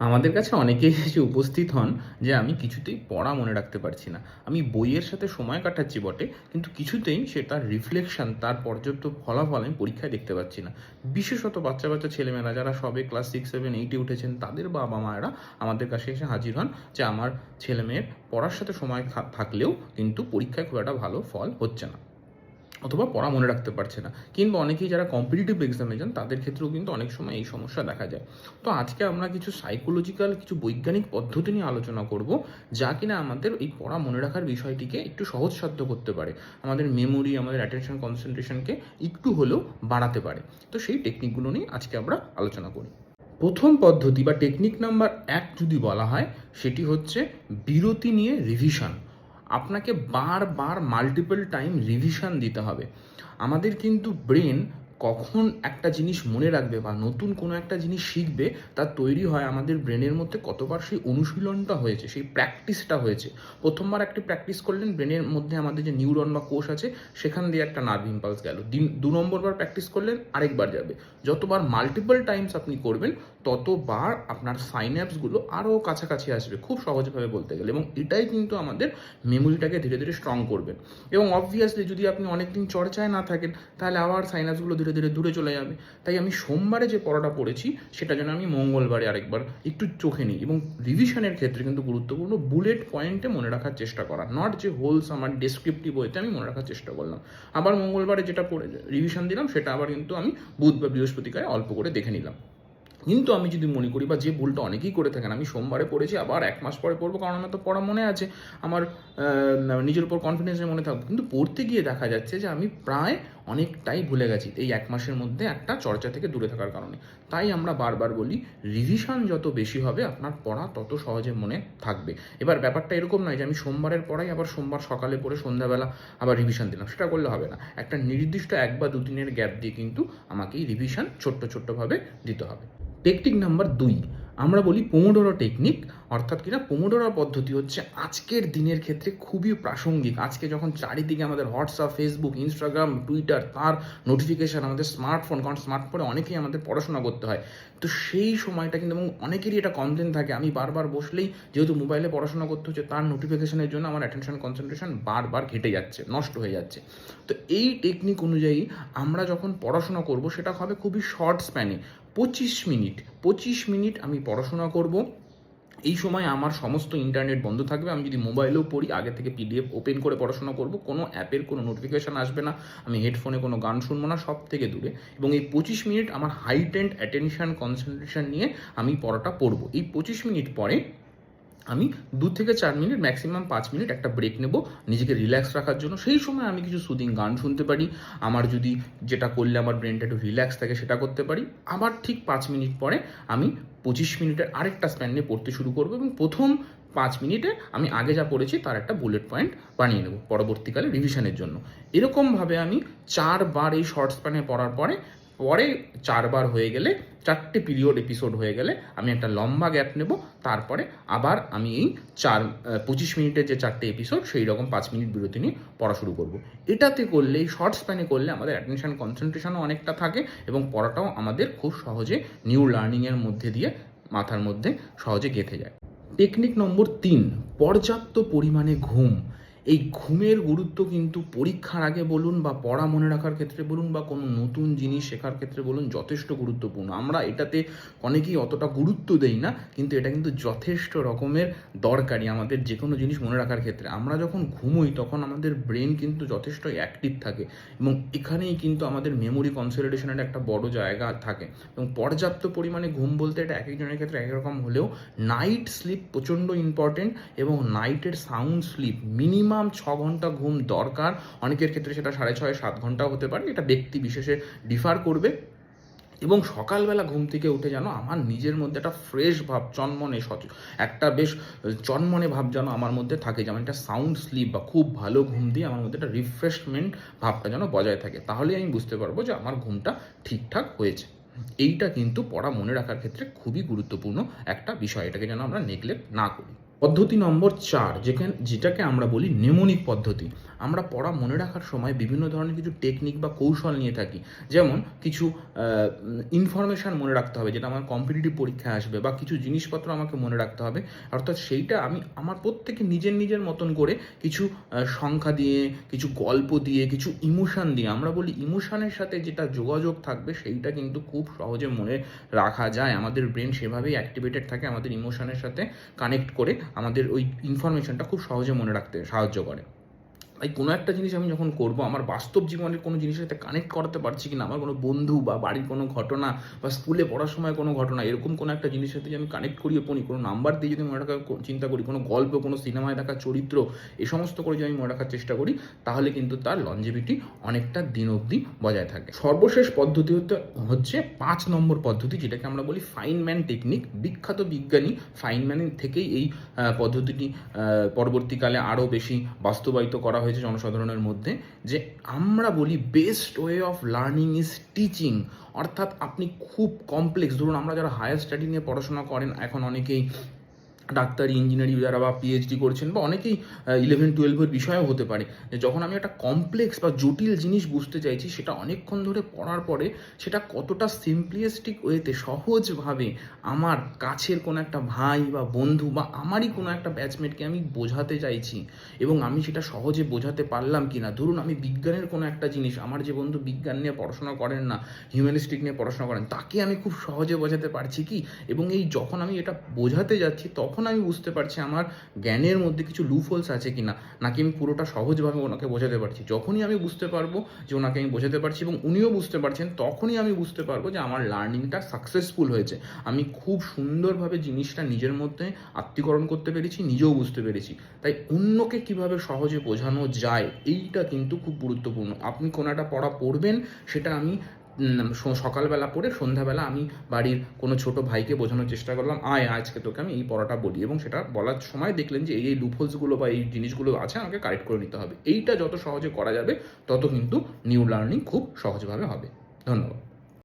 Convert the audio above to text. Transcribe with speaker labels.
Speaker 1: আমাদের কাছে অনেকেই এসে উপস্থিত হন যে আমি কিছুতেই পড়া মনে রাখতে পারছি না। আমি বইয়ের সাথে সময় কাটাচ্ছি বটে, কিন্তু কিছুতেই সে তার রিফ্লেকশন তার পর্যাপ্ত ফলাফল আমি পরীক্ষায় দেখতে পাচ্ছি না। বিশেষত বাচ্চা বাচ্চা ছেলেমেয়েরা যারা সবে ক্লাস সিক্স সেভেন এইটে উঠেছেন, তাদের বাবা মায়েরা আমাদের কাছে এসে হাজির হন যে আমার ছেলেমেয়ের পড়ার সাথে সময় থাকলেও কিন্তু পরীক্ষায় খুব একটা ভালো ফল হচ্ছে না। অথবা পড়া মনে রাখতে পারছে না। কিংবা অনেকেই যারা কম্পিটিটিভ এক্সামে যান, তাদের ক্ষেত্রেও কিন্তু অনেক সময় এই সমস্যা দেখা যায়। তো আজকে আমরা কিছু সাইকোলজিক্যাল কিছু বৈজ্ঞানিক পদ্ধতি নিয়ে আলোচনা করব, যা কিনা আমাদের এই পড়া মনে রাখার বিষয়টিকে একটু সহজসাধ্য করতে পারে। আমাদের মেমোরি আমাদের অ্যাটেনশন কনসেন্ট্রেশনকে একটু হলেও বাড়াতে পারে। তো সেই টেকনিকগুলো নিয়ে আজকে আমরা আলোচনা করি। প্রথম পদ্ধতি বা টেকনিক নাম্বার এক যদি বলা হয়, সেটি হচ্ছে বিরতি নিয়ে রিভিশন আপনাকে বারবার মাল্টিপল টাইম রিভিশন দিতে হবে। আমাদের কিন্তু ব্রেন কখন একটা জিনিস মনে রাখবে বা নতুন কোনো একটা জিনিস শিখবে তার তৈরি হয় আমাদের ব্রেনের মধ্যে কতবার সেই অনুশীলনটা হয়েছে, সেই প্র্যাকটিসটা হয়েছে। প্রথমবার একটি প্র্যাকটিস করলেন ব্রেনের মধ্যে আমাদের যে নিউরন বা কোষ আছে, সেখান দিয়ে একটা নার্ভ ইম্পালস গেল। দিন দু নম্বরবার প্র্যাকটিস করলেন, আরেকবার যাবে। যতবার মাল্টিপল টাইমস আপনি করবেন ততবার আপনার সাইন্যাপসগুলো আরও কাছাকাছি আসবে, খুব সহজভাবে বলতে গেলে। এবং এটাই কিন্তু আমাদের মেমোরিটাকে ধীরে ধীরে স্ট্রং করবে। এবং অবভিয়াসলি যদি আপনি অনেকদিন চর্চায় না থাকেন, তাহলে আবার সাইনাসগুলো ধীরে ধীরে দূরে চলে যাবে। তাই আমি সোমবারে যে পড়াটা পড়েছি, সেটা যেন আমি মঙ্গলবারে আরেকবার একটু চোখে নিই। এবং রিভিশনের ক্ষেত্রে কিন্তু গুরুত্বপূর্ণ বুলেট পয়েন্টে মনে রাখার চেষ্টা করা। নট যে হোলস আমার ডেসক্রিপটিভ বইতে আমি মনে রাখার চেষ্টা করলাম। আবার মঙ্গলবারে যেটা পড়ে রিভিশন দিলাম, সেটা আবার কিন্তু আমি বুধ বা বৃহস্পতিকায় অল্প করে দেখে নিলাম। কিন্তু আমি যদি মনে করি, বা যে ভুলটা অনেকেই করে থাকেন, আমি সোমবারে পড়েছি, আবার এক মাস পরে পড়ব, কারণ আমার তো পড়া মনে আছে, আমার নিজের উপর কনফিডেন্সের মনে থাকবে। কিন্তু পড়তে গিয়ে দেখা যাচ্ছে যে আমি প্রায় অনেকটাই ভুলে গেছি এই এক মাসের মধ্যে একটা চর্চা থেকে দূরে থাকার কারণে। তাই আমরা বারবার বলি রিভিশন যত বেশি হবে, আপনার পড়া তত সহজে মনে থাকবে। এবার ব্যাপারটা এরকম নয় যে আমি সোমবারের পড়াই, আবার সোমবার সকালে পড়ে সন্ধ্যাবেলা আবার রিভিশন দিলাম। সেটা করলে হবে না। একটা নির্দিষ্ট এক বা দু দিনের গ্যাপ দিয়ে কিন্তু আমাকে এই রিভিশন ছোট্ট ছোট্টভাবে দিতে হবে। টেকনিক নাম্বার দুই আমরা বলি পোমোডোরো টেকনিক অর্থাৎ কিনা পোমোডোরো পদ্ধতি হচ্ছে আজকের দিনের ক্ষেত্রে খুবই প্রাসঙ্গিক। আজকে যখন চারিদিকে আমাদের হোয়াটসঅ্যাপ ফেসবুক ইনস্টাগ্রাম টুইটার তার নোটিফিকেশান আমাদের স্মার্টফোন কারণ স্মার্টফোনে অনেকেই আমাদের পড়াশোনা করতে হয়। তো সেই সময়টা কিন্তু এবং অনেকেরই এটা কমপ্লেন থাকে। আমি বারবার বসলেই যেহেতু মোবাইলে পড়াশোনা করতে হচ্ছে, তার নোটিফিকেশনের জন্য আমার অ্যাটেনশন কনসেন্ট্রেশন বারবার ঘেটে যাচ্ছে, নষ্ট হয়ে যাচ্ছে। তো এই টেকনিক অনুযায়ী আমরা যখন পড়াশোনা করব, সেটা হবে খুবই শর্ট স্প্যানে পঁচিশ মিনিট পঁচিশ মিনিট আমি পড়াশোনা করব। এই সময় আমার সমস্ত ইন্টারনেট বন্ধ থাকবে। আমি যদি মোবাইলেও পড়ি, আগে থেকে পিডিএফ ওপেন করে পড়াশোনা করব। কোনো অ্যাপের কোনো নোটিফিকেশান আসবে না। আমি হেডফোনে কোনো গান শুনব না, সব থেকে দূরে। এবং এই পঁচিশ মিনিট আমার হাইটেন্ড অ্যাটেনশন কনসেন্ট্রেশন নিয়ে আমি পড়াটা পড়ব। এই পঁচিশ মিনিট পরে আমি দু থেকে চার মিনিট ম্যাক্সিমাম পাঁচ মিনিট একটা ব্রেক নেব নিজেকে রিল্যাক্স রাখার জন্য। সেই সময় আমি কিছু সুদিং গান শুনতে পারি। আমার যদি যেটা করলে আমার ব্রেনটা একটু রিল্যাক্স থাকে সেটা করতে পারি। আবার ঠিক পাঁচ মিনিট পরে আমি পঁচিশ মিনিটের আরেকটা স্প্যান নিয়ে পড়তে শুরু করব এবং প্রথম পাঁচ মিনিটে আমি আগে যা পড়েছি তার একটা বুলেট পয়েন্ট বানিয়ে নেব পরবর্তীকালে রিভিশনের জন্য। এরকমভাবে আমি চারবার এই শর্ট স্প্যানে পড়ার পরে পরে চারবার হয়ে গেলে, চারটে পিরিয়ড এপিসোড হয়ে গেলে আমি একটা লম্বা গ্যাপ নেব, তারপরে আবার আমি এই চার পঁচিশ মিনিটের যে চারটে এপিসোড সেই রকম পাঁচ মিনিট বিরতি নিয়ে পড়া শুরু করব। এটাতে করলে, এই শর্ট স্প্যানে করলে আমাদের অ্যাটেনশন কনসেন্ট্রেশনও অনেকটা থাকে এবং পড়াটাও আমাদের খুব সহজে নিউ লার্নিংয়ের মধ্যে দিয়ে মাথার মধ্যে সহজে গেঁথে যায়। টেকনিক নম্বর তিন, পর্যাপ্ত পরিমাণে ঘুম। এই ঘুমের গুরুত্ব কিন্তু পরীক্ষার আগে বলুন বা পড়া মনে রাখার ক্ষেত্রে বলুন বা কোনো নতুন জিনিস শেখার ক্ষেত্রে বলুন যথেষ্ট গুরুত্বপূর্ণ। আমরা এটাতে অনেকেই অতটা গুরুত্ব দেই না, কিন্তু এটা কিন্তু যথেষ্ট রকমের দরকারি আমাদের যে কোনো জিনিস মনে রাখার ক্ষেত্রে। আমরা যখন ঘুমোই তখন আমাদের ব্রেন কিন্তু যথেষ্ট অ্যাক্টিভ থাকে এবং এখানেই কিন্তু আমাদের মেমোরি কনসলিডেশনের একটা বড় জায়গা থাকে এবং পর্যাপ্ত পরিমাণে ঘুম বলতে এটা এক একজনের ক্ষেত্রে এক রকম হলেও নাইট স্লিপ প্রচণ্ড ইম্পর্টেন্ট এবং নাইটের সাউন্ড স্লিপ মিনিমাম ছ ঘণ্টা ঘুম দরকার। অনেকের ক্ষেত্রে সেটা সাড়ে ছয়, সাত ঘন্টাও হতে পারে। এটা ব্যক্তি বিশেষে ডিফার করবে। এবং সকালবেলা ঘুম থেকে উঠে যেন আমার নিজের মধ্যে একটা ফ্রেশ ভাব, চনমনে সচ একটা বেশ চনমনে ভাব যেন আমার মধ্যে থাকে, যেমন একটা সাউন্ড স্লিপ বা খুব ভালো ঘুম দিয়ে আমার মধ্যে একটা রিফ্রেশমেন্ট ভাবটা যেন বজায় থাকে। তাহলে আমি বুঝতে পারব যে আমার ঘুমটা ঠিকঠাক হয়েছে। এইটা কিন্তু পড়া মনে রাখার ক্ষেত্রে খুবই গুরুত্বপূর্ণ একটা বিষয়। এটাকে যেন আমরা নেগলেক্ট না করি। পদ্ধতি নম্বর চার, যেখানে যেটাকে আমরা বলি নেমোনিক পদ্ধতি। আমরা পড়া মনে রাখার সময় বিভিন্ন ধরনের কিছু টেকনিক বা কৌশল নিয়ে থাকি। যেমন কিছু ইনফরমেশান মনে রাখতে হবে, যেটা আমার কম্পিটিটিভ পরীক্ষায় আসবে, বা কিছু জিনিসপত্র আমাকে মনে রাখতে হবে। অর্থাৎ সেইটা আমি আমার প্রত্যেকে নিজের নিজের মতন করে কিছু সংখ্যা দিয়ে, কিছু গল্প দিয়ে, কিছু ইমোশান দিয়ে, আমরা বলি ইমোশানের সাথে যেটা যোগাযোগ থাকবে, সেইটা কিন্তু খুব সহজে মনে রাখা যায়। আমাদের ব্রেন সেভাবেই অ্যাক্টিভেটেড থাকে, আমাদের ইমোশানের সাথে কানেক্ট করে। আমাদের ওই ইনফরমেশনটা খুব সহজে মনে রাখতে সাহায্য করে। তাই কোনো একটা জিনিস আমি যখন করব, আমার বাস্তব জীবনের কোনো জিনিসের সাথে কানেক্ট করাতে পারছি কিনা, আমার কোনো বন্ধু বা বাড়ির কোনো ঘটনা বা স্কুলে পড়ার সময় কোনো ঘটনা, এরকম কোনো একটা জিনিসের সাথে যদি আমি কানেক্ট করিয়ে পড়ি কোনো নাম্বার দিয়ে যদি মনে রাখার চিন্তা করি, কোনো গল্প, কোনো সিনেমায় দেখা চরিত্র, এ সমস্ত করে যদি আমি মনে রাখার চেষ্টা করি, তাহলে কিন্তু তার লঞ্জিভিটি অনেকটা দিন অবধি বজায় থাকে। সর্বশেষ পদ্ধতি হতে, হচ্ছে পাঁচ নম্বর পদ্ধতি, যেটাকে আমরা বলি ফাইনম্যান টেকনিক বিখ্যাত বিজ্ঞানী ফাইনম্যানের থেকেই এই পদ্ধতিটি পরবর্তীকালে আরও বেশি বাস্তবায়িত করা হয়েছে জনসাধারণের মধ্যে যে আমরা বলি best way of learning is teaching অর্থাৎ আপনি খুব কমপ্লেক্স ধরুন আমরা যারা হায়ার স্টাডি নিয়ে পড়াশোনা করেন, এখন অনেকেই ডাক্তারি ইঞ্জিনিয়ারিং যারা বা পিএইচডি করছেন বা অনেকেই ইলেভেন টুয়েলভের বিষয়ও হতে পারে। যখন আমি একটা কমপ্লেক্স বা জটিল জিনিস বুঝতে চাইছি, সেটা অনেকক্ষণ ধরে পড়ার পরে সেটা কতটা সিম্পলিস্টিক ওয়েতে সহজভাবে আমার কাছের কোনো একটা ভাই বা বন্ধু বা আমারই কোনো একটা ব্যাচমেটকে আমি বোঝাতে চাইছি এবং আমি সেটা সহজে বোঝাতে পারলাম কি না ধরুন আমি বিজ্ঞানের কোনো একটা জিনিস, আমার যে বন্ধু বিজ্ঞান নিয়ে পড়াশোনা করেন না হিউম্যানিস্টিক নিয়ে পড়াশোনা করেন, তাকে আমি খুব সহজে বোঝাতে পারছি কি? এবং এই যখন আমি এটা বোঝাতে যাচ্ছি, তখন আমি বুঝতে পারছি আমার জ্ঞানের মধ্যে কিছু লুফলস আছে কি না নাকি আমি পুরোটা সহজভাবে ওনাকে বোঝাতে পারছি। যখনই আমি বুঝতে পারব যে ওনাকে আমি বোঝাতে পারছি এবং উনিও বুঝতে পারছেন, তখনই আমি বুঝতে পারব যে আমার লার্নিংটা সাকসেসফুল হয়েছে। আমি খুব সুন্দরভাবে জিনিসটা নিজের মধ্যে আত্মীকরণ করতে পেরেছি, নিজেও বুঝতে পেরেছি। তাই অন্যকে কীভাবে সহজে বোঝানো যায়, এইটা কিন্তু খুব গুরুত্বপূর্ণ। আপনি কোনো একটা পড়া পড়বেন, সেটা আমি সকালবেলা পড়ে সন্ধ্যাবেলা আমি বাড়ির কোনো ছোট ভাইকে বোঝানোর চেষ্টা করলাম, আয়, আজকে তোকে আমি এই পড়াটা বলি। এবং সেটা বলার সময় দেখলেন যে এই লুফলসগুলো বা এই জিনিসগুলো আছে, আমাকে কারেক্ট করে নিতে হবে। এইটা যত সহজে করা যাবে, তত কিন্তু নিউ লার্নিং খুব সহজভাবে হবে। ধন্যবাদ।